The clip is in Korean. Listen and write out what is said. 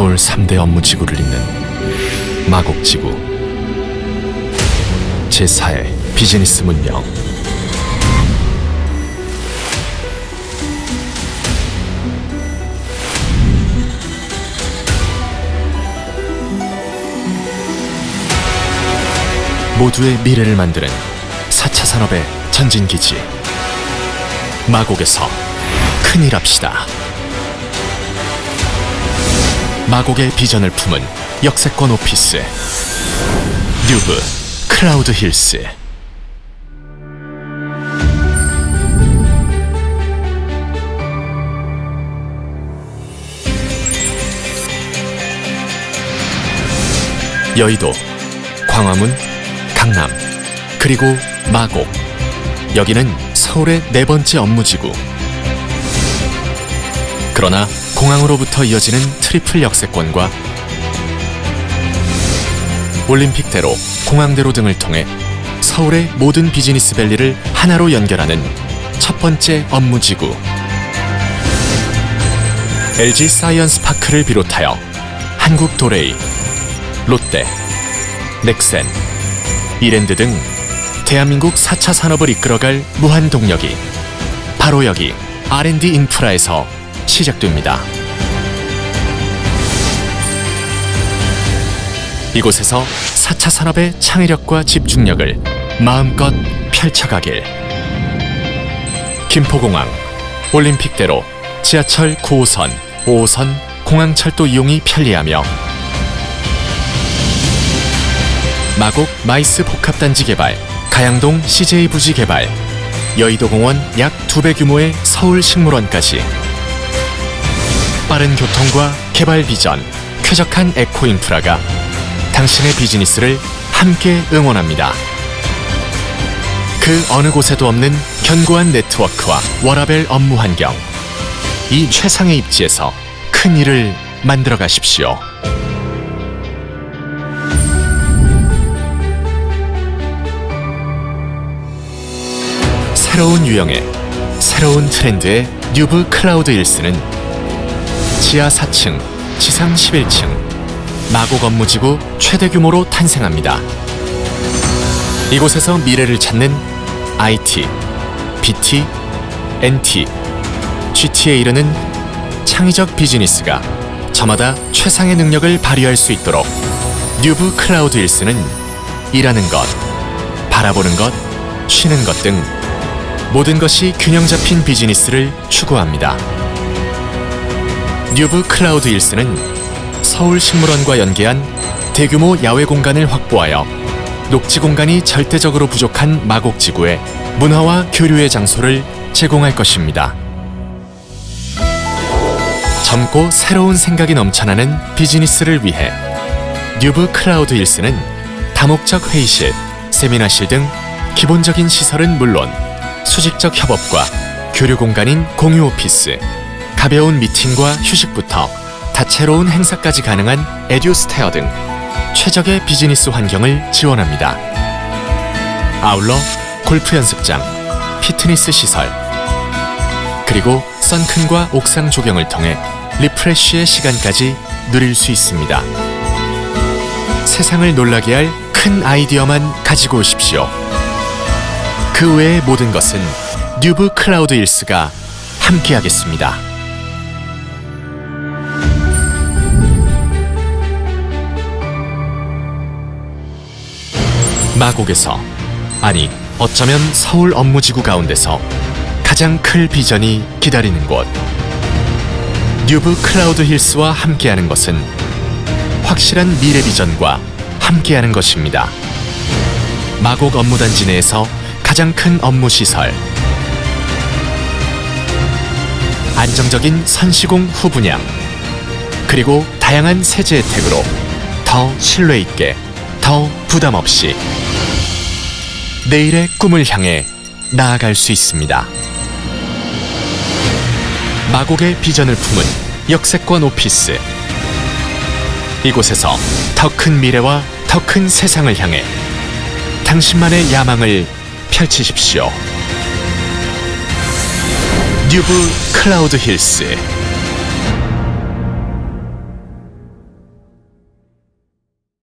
서울 3대 업무 지구를 잇는 마곡지구. 제4의 비즈니스 문명. 모두의 미래를 만드는 4차 산업의 전진기지. 마곡에서 큰일 합시다. 마곡의 비전을 품은 역세권 오피스. 뉴브 클라우드 힐스. 여의도 광화문 강남 그리고 마곡. 여기는 서울의 네 번째 업무지구. 그러나 공항으로부터 이어지는 트리플 역세권과 올림픽대로, 공항대로 등을 통해 서울의 모든 비즈니스 밸리를 하나로 연결하는 첫 번째 업무 지구. LG 사이언스 파크를 비롯하여 한국 도레이, 롯데, 넥센, 이랜드 등 대한민국 4차 산업을 이끌어갈 무한 동력이 바로 여기 R&D 인프라에서 시작됩니다. 이곳에서 4차 산업의 창의력과 집중력을 마음껏 펼쳐가길. 김포공항, 올림픽대로, 지하철 9호선, 5호선, 공항철도 이용이 편리하며 마곡 마이스 복합단지 개발, 가양동 CJ 부지 개발, 여의도공원 약 2배 규모의 서울식물원까지 빠른 교통과 개발 비전, 쾌적한 에코 인프라가 당신의 비즈니스를 함께 응원합니다. 그 어느 곳에도 없는 견고한 네트워크와 워라벨 업무 환경. 이 최상의 입지에서 큰 일을 만들어 가십시오. 새로운 유형의 새로운 트렌드의 뉴브 클라우드 일스는 지하 4층, 지상 11층 마곡 업무지구 최대 규모로 탄생합니다. 이곳에서 미래를 찾는 IT, BT, NT, GT에 이르는 창의적 비즈니스가 저마다 최상의 능력을 발휘할 수 있도록 뉴브 클라우드 일스는 일하는 것, 바라보는 것, 쉬는 것 등 모든 것이 균형 잡힌 비즈니스를 추구합니다. 뉴브 클라우드 일스는 서울식물원과 연계한 대규모 야외 공간을 확보하여 녹지 공간이 절대적으로 부족한 마곡지구에 문화와 교류의 장소를 제공할 것입니다. 젊고 새로운 생각이 넘쳐나는 비즈니스를 위해 뉴브 클라우드 일스는 다목적 회의실, 세미나실 등 기본적인 시설은 물론 수직적 협업과 교류 공간인 공유 오피스, 가벼운 미팅과 휴식부터 다채로운 행사까지 가능한 에듀스테어 등 최적의 비즈니스 환경을 지원합니다. 아울러 골프 연습장, 피트니스 시설, 그리고 선큰과 옥상 조경을 통해 리프레쉬의 시간까지 누릴 수 있습니다. 세상을 놀라게 할 큰 아이디어만 가지고 오십시오. 그 외의 모든 것은 뉴브 클라우드 일스가 함께하겠습니다. 마곡에서 아니 어쩌면 서울 업무지구 가운데서 가장 클 비전이 기다리는 곳. 뉴브 클라우드 힐스와 함께하는 것은 확실한 미래 비전과 함께하는 것입니다. 마곡 업무단지 내에서 가장 큰 업무 시설. 안정적인 선시공 후 분양. 그리고 다양한 세제 혜택으로 더 신뢰 있게 더 부담 없이 내일의 꿈을 향해 나아갈 수 있습니다. 마곡의 비전을 품은 역세권 오피스 이곳에서 더 큰 미래와 더 큰 세상을 향해 당신만의 야망을 펼치십시오. 뉴브 클라우드 힐스